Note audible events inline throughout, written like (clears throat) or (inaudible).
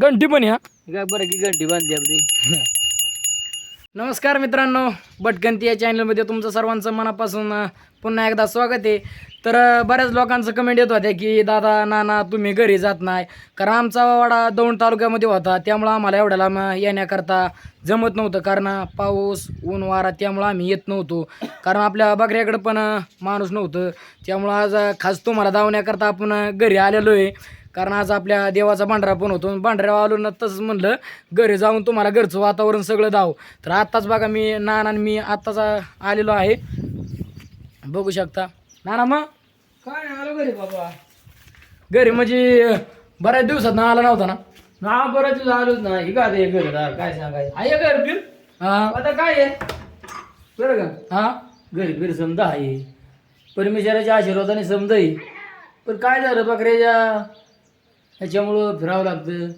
घंटी पण या. बरं की घंटी बांधली आपली. नमस्कार मित्रांनो भटकंती या चॅनलमध्ये तुमचं सर्वांचं मनापासून अं, पुन्हा एकदा स्वागत आहे. तर अं, बऱ्याच लोकांचं कमेंट येत होत्या की दादा नाना तुम्ही घरी जात नाही. कारण आमचा वाडा दौंड तालुक्यामध्ये होता त्यामुळं आम्हाला एवढ्या लांब येण्याकरता जमत नव्हतं. कारण पाऊस ऊन वारा त्यामुळं आम्ही येत नव्हतो. कारण आपल्या बकऱ्याकडं पण अं, माणूस नव्हतं. त्यामुळं आज अं, खास तुम्हाला धावण्याकरता आपण अं, घरी आलेलो आहे. कारण आज आपल्या देवाचा भांडरा पण होतो. भांडऱ्या आलो ना तसंच म्हणलं घरी जाऊन तुम्हाला घरचं वातावरण सगळं दाव. तर आत्ताच बघा मी नाना आणि मी आत्ताच आलेलो आहे. बघू शकता. नाना मग? काय आलो घरी बाबा. घरी म्हणजे बऱ्याच दिवसात ना आला नव्हता ना? ना बरं तुझं आलोच नाही का ते घर काय सांगायचं? आहे घर फिर हा. आता काय आहे? बरं का? हा. घरी फिर समजा आहे. परमेश्वराच्या आशीर्वादाने समजा आहे पण काय झालं बकऱ्याच्या? ह्याच्यामुळं फिरावं लागतं.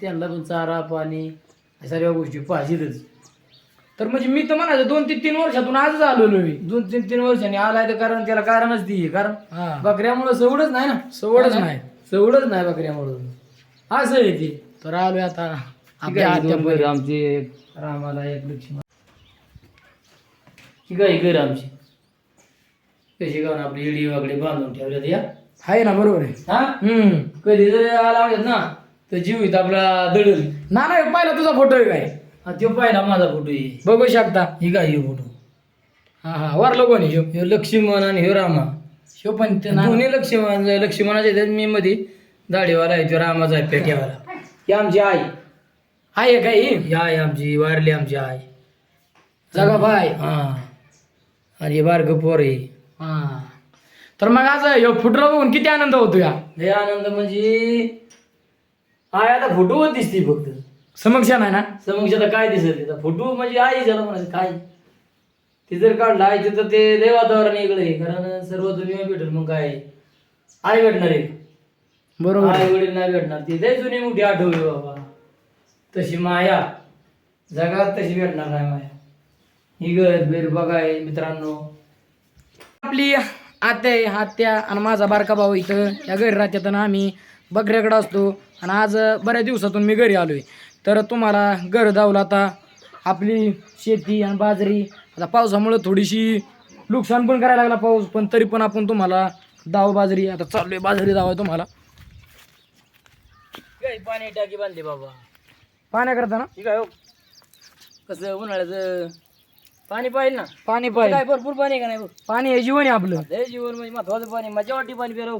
त्यांना पण चारा पाणी या सर्व गोष्टी पाहिजेतच. तर म्हणजे मी तर म्हणायचं दोन ते तीन वर्षातून आजच आलेलो मी. दोन तीन तीन वर्षांनी आलाय तर कारण त्याला कारणच ती. कारण हा. बकऱ्यामुळं सवडच नाही ना. सवडच नाही. सवडच नाही बकऱ्यामुळं. असं आहे ते. तर आलोय आता. आमची. रामाला एक लक्ष्मण ठीक आहे घर आमची. कशी गावून आपली इडी वगैरे बांधून ठेवल्यात या. आहे ना बरोबर आहे. हा? हम्म. कधी जरी आला म्हणजे ना तर जीव इथं आपला दडल. ना नाही पाहिला तुझा फोटो आहे काय? हा तो पाहिला माझा फोटो आहे. बघू शकता. ही काय हे फोटो हा हा वारलो कोणी ह्यो ह्यो लक्ष्मण आणि ह्यो रामा. ह्यो पण ते ना दोन्ही लक्ष्मण लक्ष्मणाच्या इथे मी मध्ये दाढीवाला आहे तो रामाचा आहे पेट्यावाला. ही आमची आई. आहे काही ही आई आमची वारली आमची आई. जगा बाय. हा. आणि हे बारक पोर आहे. हा. तर मग आज ह्यो फुटला बघून किती आनंद होतो या. लय आनंद म्हणजे आई आता फोटोवर दिसते फक्त. समक्ष नाही ना? समक्ष आता काय दिसत तिथं फोटो म्हणजे आई ज्याला म्हणायचं काय? ते जर काढला आई तिथं ते लय वातावरण इकडे आहे. कारण सर्व दुनिया भेटेल मग काय? आई भेटणार आहे बरोबर. आई वडील नाही भेटणार. ती लय जुनी मोठी आठवली बाबा. तशी माया. जगात तशी भेटणार नाही माया. ही घर बेर बघाय मित्रांनो. आपली आत्या आहे आत्या आणि माझा बारका भाऊ इथं. या घरी राहतात आणि आम्ही बकऱ्याकडे असतो. आणि आज बऱ्याच दिवसातून मी घरी आलोय. तर तुम्हाला घर धावलं आता आपली शेती आणि बाजरी आता पावसामुळं थोडीशी नुकसान पण करायला लागला पाऊस पण तरी पण आपण तुम्हाला दाव बाजरी आता चाललोय बाजरी दावा तुम्हाला. काय पाणी टाकी बांधली बाबा. पाण्याकरता ना ठीक आहे हो. कसं उन्हाळ्याचं पाणी पाहिजे ना. पाणी काय पाहिजे. भरपूर पाणी आहे का नाही बघ? पाणी हे जीवन आहे आपलं. लय जीवन म्हणजे महत्वाचं पाणी मजा वाटी पाणी प्यारव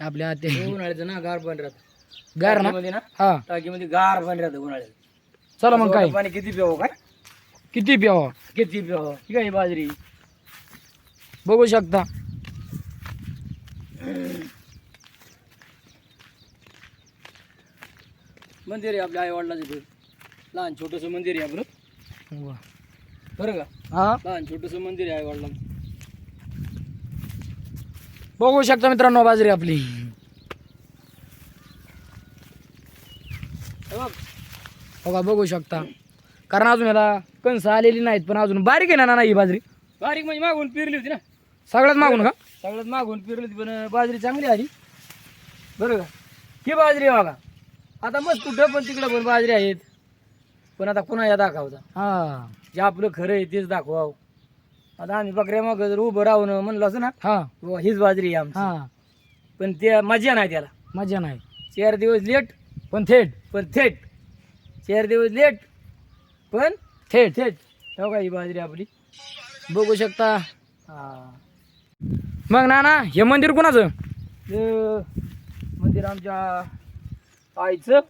आपल्या आत्या उन्हाळ्याचं ना गार पाणी राहतं. गार ना? टाकीमध्ये ना? हा. टाकीमध्ये गार पाणी राहतं उन्हाळ्यात. चला मग काय? पाणी किती प्यावं काय? किती प्यावं? किती प्यावं? ठीक आहे बाजरी? बघू शकता. मंदिर आहे आपल्या आई वडिलाचं ते लहान छोटंसं मंदिर आहे आपलं वा. बरं का? हा? लहान छोटंसं मंदिर आहे वडिलांचं. बघू शकता मित्रांनो बाजरी आपली. हे बघ. बघा बघू शकता. कारण अजून याला कणसं आलेली नाहीत पण अजून बारीक आहे ना ना ही बाजरी? बारीक म्हणजे मागून पेरली होती ना. सगळ्यात मागून का? सगळ्यात मागून पेरली होती पण बाजरी चांगली आली. बरं का? ही बाजरी आहे बघा. आता मस्त कुठं पण तिकडं पण बाजरी आहेत. पण आता कुणाच्या दाखवता. हा. जे आपलं खरं आहे तेच दाखवावं. आता आम्ही बकऱ्या मग जर उभं राहून म्हणलं असं ना हा. बुवा हीच बाजरी आहे आमची. हा. पण ते मजा नाही त्याला. मजा नाही. चार दिवस लेट पण थेट. पण थेट. चार दिवस लेट पण थेट थेट. हो का ही बाजरी आपली? बघू शकता. हा. मग ना ना हे मंदिर कुणाचं? ते मंदिर आमच्या आईचं.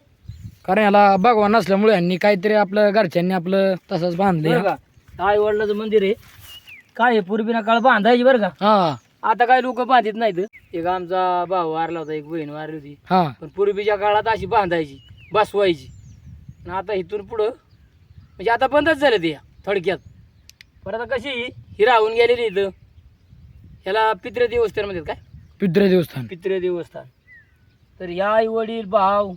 कारण याला भगवान नसल्यामुळे यांनी काहीतरी आपलं घरच्यांनी आपलं तसंच बरं का? आई वडिलाचं मंदिर आहे. काय आहे पूर्वीना काळ बांधायची बरं का? हा. आता काय लोक बांधित नाहीत. एक आमचा भाऊ वारला होता एक बहीण वारली होती. हा. पण पूर्वीच्या काळात अशी बांधायची बसवायची. आणि आता इथून पुढं म्हणजे आता बंदच झालं ते थोडक्यात. पण आता कशी ही राहून गेलेली इथं. ह्याला पित्रे देवस्थान म्हणतात काय? पिद्रे देवस्थान. पित्रे देवस्थान. तर या आई वडील भाव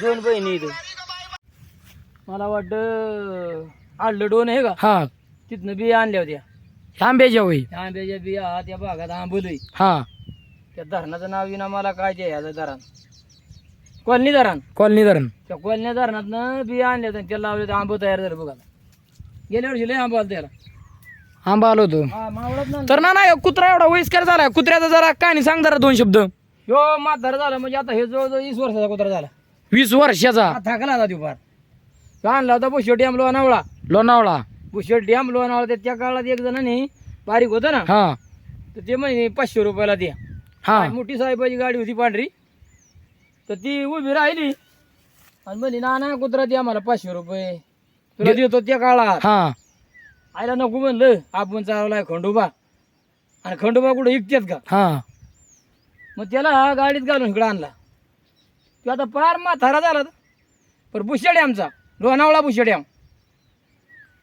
दोन बहिणी इथं मला वाटतं आडलं डोन आहे का? हा. तिथनं बिया आणल्या होत्या. आंब्याच्या होई आंब्याच्या बिया त्या भागात आंबोलय हा. त्या धरणाचं नाव विना मला काय ते ह्याचं धरण. कॉलनी धरण. कॉलनी धरण. त्या कॉलनी धरणातनं बी आणले आणि त्याला लावले आंबं तयार झालं बघा. गेल्या वर्षी लय आंबा आला त्याला. आंबा आलो होतो. हा मावळत ना तर ना नाही कुत्रा एवढा वयस्कर झाला. कुत्र्याचा जरा कहाणी सांग जरा दोन शब्द. ह्यो म्हातारा झाला म्हणजे आता हे जवळजवळ वीस वर्षाचा कुत्रा झाला. वीस वर्षाचा. हा थाकला होता तो फार. तो आणला होता बुशेट डॅम लोणावळा. लोणावळा. बुशेट डॅम लोणावळा त्या- त्या काळात एक जणांनी बारीक होतं ना हा. तर ते म्हणे पाचशे रुपयाला द्या. हा. मोठी साहेबाची गाडी होती पांढरी. तर ती उभी राहिली आणि म्हणे ना ना कुत्रा दे आम्हाला पाचशे रुपये. तुला देतो त्या काळात. हा. आयला नको म्हणलं आपण चालवलाय खंडोबा. आणि खंडोबा कुठं इकतेत का? हा. मग त्याला गाडीत घालून इकडं आणला. तो आता फार म्हातारा झाला. पण बुशेड आमचा. लोणावळा बुशेड आम.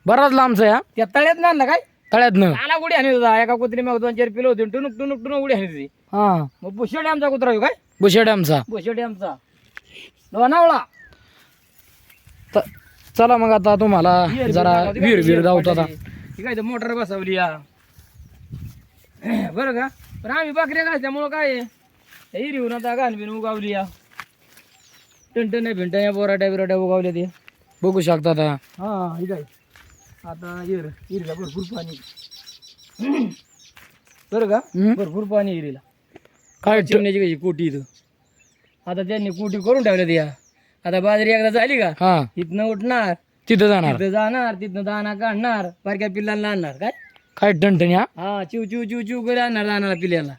बराच लांबचा या त्या तळ्यात ना आणला काय? तळ्यातनं? आला उडी आणत होता. एका कुत्री मग दोन चार पिलो होती टुनुक टुनुक टुनुक उडी आणत होती. हा. मग बुशेड आमचा कुत्रा हो काय? बुशेड आमचा. बुशेड आमचा. लोणावळा. त- चला मग आता तुम्हाला जरा विहीर विहीर धावतो आता. ही काय मोटर बसवली या. (clears throat) बरं का? पण आम्ही बकऱ्या काय त्यामुळं काय आहे? हिरीहून आता घाणबिन उगावली या. टंटण्या भिंटण्या बोराट्या बिराट्या उगावल्या ते. बघू शकता आता. हा ही काय आता हिर हिरीला भरपूर पाणी (clears throat) बरं का? हम्म? भरपूर पाणी हिरीला काय ट- चिमण्याची कशी कोटी इथं? आता त्यांनी कोटी करून ठेवल्या त्या. आता बाजरी एकदा झाली का? हा. इथनं उठणार. तिथं जाणार. तिथं जाणार तिथनं दाना काढणार बारक्या पिल्लांना आणणार काय? काय टणटणी हा हा चिव चिव चिव चिव करे आणणार दानाला पिल्ल्याला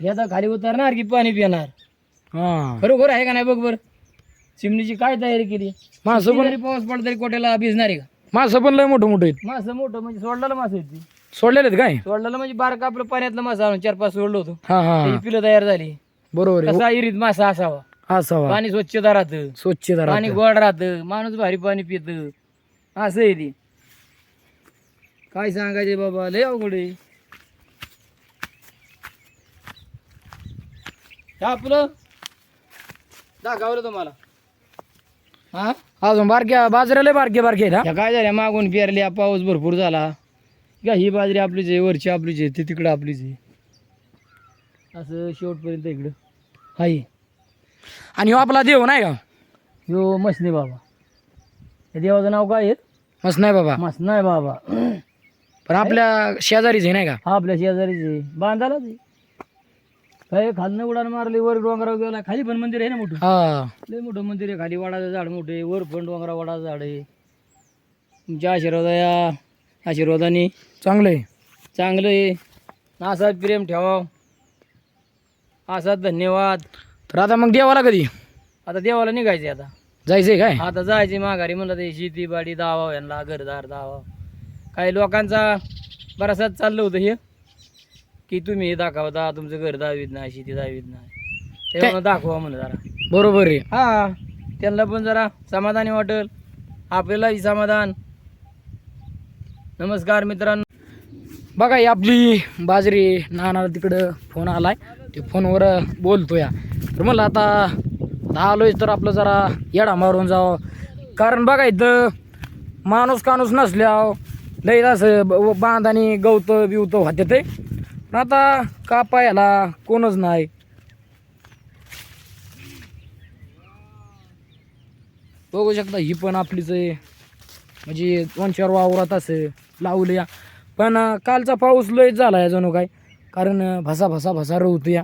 हे आता खाली उतरणार की पाणी पिणार? हा. खरोखर आहे का नाही बघ बरं? चिमणीची काय तयारी केली? मासं पण जरी पाऊस पडला तरी कोट्याला भिजणार आहे का? मासं पण लय मोठं मोठं आहेत. मासं मोठं म्हणजे सोडलेलं मासं आहे ती. सोडलेले आहेत काय? सोडलेलं म्हणजे बारका आपलं पाण्यातलं मासा आणून चार पाच सोडलं होतं. हा हा त्याची पिलं तयार झाली. बरोबर आहे. कसा इरीत मासा असावा. असावा. पाणी स्वच्छता राहतं स्वच्छ जरा पाणी गोड राहतं. माणूस भारी पाणी पित. असं आहे ती. काय सांगायचे बाबा? लय अवघड आहे. हे आपलं? दाखवलं तुम्हाला. हा? अजून बारक्या बाजऱ्याला बारके बारके हा? ह्या काय झाल्या? मागून पेरल्या पाऊस भरपूर झाला. का ही बाजरी आपलीच आहे वरची आपलीच आहे ती तिकडं आपलीच आहे. असं शेवटपर्यंत इकडं. हाय. आणि ह्यो आपला देव नाही का? ह्यो मसने बाबा. या देवाचं नाव काय आहे? मस्त नाही बाबा. मसना आहे बाबा. पण आपल्या शेजारीच आहे नाही का? हा आपल्या शेजारीचे बांधाला ते काय खालनं उडान मारली वर डोंगरावर गेला खाली पण मंदिर आहे ना मोठं? हा. लय मोठं मंदिर आहे खाली वडाचं झाड मोठं आहे वर पण डोंगरा वडाचं झाड आहे. तुमच्या आशीर्वादा या आशीर्वादाने. चांगलं आहे. चांगलं आहे. असाच प्रेम ठेवा असाच धन्यवाद. तर आता मग देवाला कधी? आता देवाला निघायचे आता. जायचंय काय? आता जायचे माघारी म्हणलं ते शेती बाडी दावा यांना घरदार दावा काही लोकांचा बराचसाच चाललं होतं हे. की तुम्ही हे दाखवता तुमचं घर दावीत नाही शेती दावीत नाही. तेव्हा दाखवा म्हणलं जरा. बरोबर आहे. हा त्यांना पण जरा समाधानी वाटेल. आपल्यालाही समाधान. नमस्कार मित्रांनो. बघा ही आपली बाजरी नाना तिकडं फोन आलाय. ते फोनवर बोलतो या तर म्हणलं आता आता आलोय तर आपलं जरा येडा मारून जावं. कारण बघा इथं माणूस काणूस नसल्यावर लई असं ब- बांध आणि गवत बिवत होते ते. आता कापायला कोणच नाही. बघू शकता ही पण आपलीच आहे. म्हणजे दोन चार वावरात असं लावल्या. पण कालचा पाऊस लयच झाला या जणू काय. कारण भसा भसा भसा रवतो या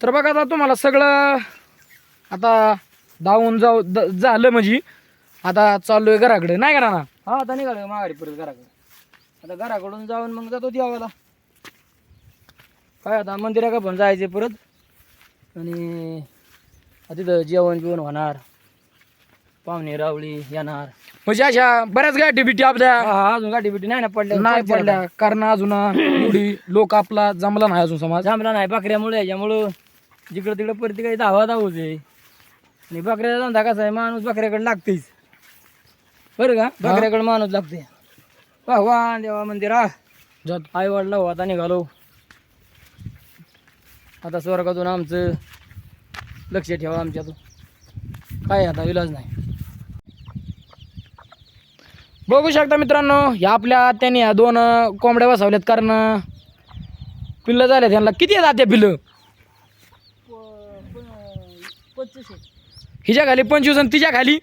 तर बघा आता तुम्हाला सगळं आता धावून जाऊ झालं म्हणजे. आता चाललोय घराकडे नाही करा ना हा आता निघालो माघारी परत घराकडे. आता घराकडून जाऊन मग जातो देवाला. काय आता मंदिरा पण जायचे परत. आणि तिथं जेवण बिवण होणार. पाहुणे रावळी येणार. म्हणजे अशा बऱ्याच गाठी बिटी आपल्या. अजून गाठी बिटी नाही ना पडल्या. नाही पडल्या. कारण अजून एवढी लोक आपला जमला नाही अजून समाज. जमला नाही. बकऱ्यामुळे याच्यामुळं जिकडं तिकडं परत काही धावा धावूच आहे. आणि बकऱ्याचा धंदा कसा आहे? माणूस बकऱ्याकडे लागतेच. बरं का? बकऱ्याकडे माणूस लागते भगवान देवा मंदिरा जात. आई वडला हो आता निघालो. आता स्वर्गातून आमचं लक्ष ठेवा आमच्यातून. काय आता इलाज नाही. बघू शकता मित्रांनो ह्या आपल्या त्यांनी ह्या दोन कोंबड्या बसवल्यात. कारण पिल्लं झाल्या त्यांना किती आहेत त्या पिल्लं? हिच्या खाली पंचवीस आणि तिच्या खाली?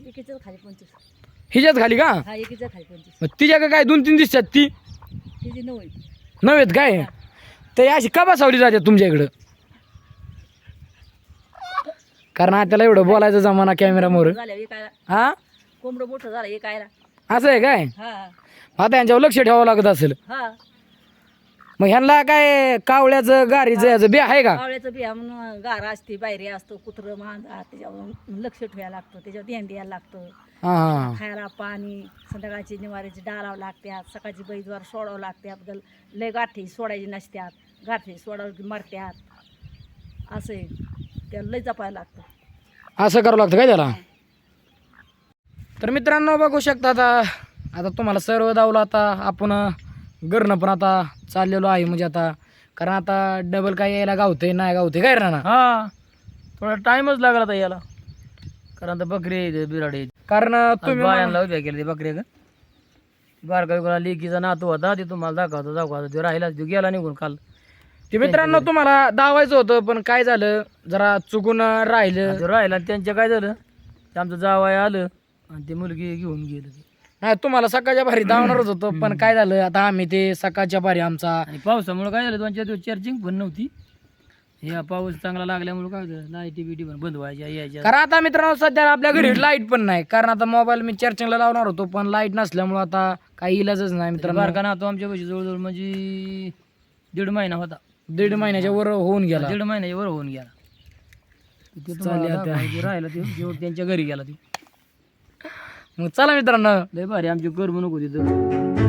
खाली पंचवीस. हिच्याच खाली का? हा एकीच्या खाली पंचवीस. मग तिच्या का काय दोन तीन दिसतात ती? तिची नऊ आहे. नव्हेत काय? तर अशी का बसवली जाते तुमच्या इकडं? कारण आता एवढं बोलायचं जमाना कॅमेरामोर झाल्या एकायला. हा? कोंबडं मोठं झालं एकायला. असं आहे काय? हा. आता यांच्यावर लक्ष ठेवावं लागत असेल. हा. मग ह्यांना काय कावळ्याचं गारीचं याचं बे आहे का? कावळ्याचं बिया म्हणून गारा असते बाहेर असतो कुत्रं मांजा त्याच्यावर लक्ष ठेवायला लागतं त्याच्यावर ध्यान द्यायला लागतं. हा हा. खायला पाणी संध्याकाळची निवाऱ्याची डाळावं लागत्यात सकाळची बैजवार सोडावं लागत्यात गल लय गाठी सोडायची नसत्यात गाठी सोडावं की मरत्यात. असं आहे त्याला लय जपायला लागतं. असं करावं लागतं काय त्याला? तर मित्रांनो बघू शकता आता. आता तुम्हाला सर्व दावलं आता आपण घरनं पण आता चाललेलो आहे म्हणजे आता. कारण आता डबल काय यायला गावतंय नाही गावतंय काय राहणार हा. थोडा टाइमच लागला आता याला कारण आता बकरी आहेत बिराडे आहेत. कारण तुम्ही बायांना उभ्या केल्या ते बकऱ्या का बारका लेकीचा नातू होता ते तुम्हाला दाखवतो दाखवतो. तो राहिला तो गेला निघून काल. ते मित्रांनो तुम्हाला दावायचं होतं पण काय झालं? जरा चुकून राहिलं. तो राहिला आणि त्यांच्या काय झालं? ते आमचं जावय आलं आणि ते मुलगी घेऊन गेलं. नाही तुम्हाला सकाळच्या भारी धावणारच होतं पण काय झालं आता आम्ही ते सकाळच्या भारी आमचा आणि पावसामुळे काय झालं दोन चार दिवस चार्जिंग पण नव्हती. या पाऊस चांगला लागल्यामुळे काय झालं लाईटी बिटी पण बंद व्हायच्या यायच्या. कारण आता मित्रांनो सध्या आपल्या घरी लाइट पण नाही. कारण आता मोबाईल मी चार्जिंगला लावणार होतो पण लाइट नसल्यामुळे आता काही इलाजच नाही मित्रांनो. बारका नातू आमच्या पैसे जवळजवळ म्हणजे दीड महिना होता. दीड महिन्याच्या वर होऊन गेला. दीड महिन्याच्या वर होऊन गेला. ते चालेल आता. राहिला ते त्यांच्या घरी गेला ते. मग चला मित्रांनो. लय भारी आमची करमणूक होती तर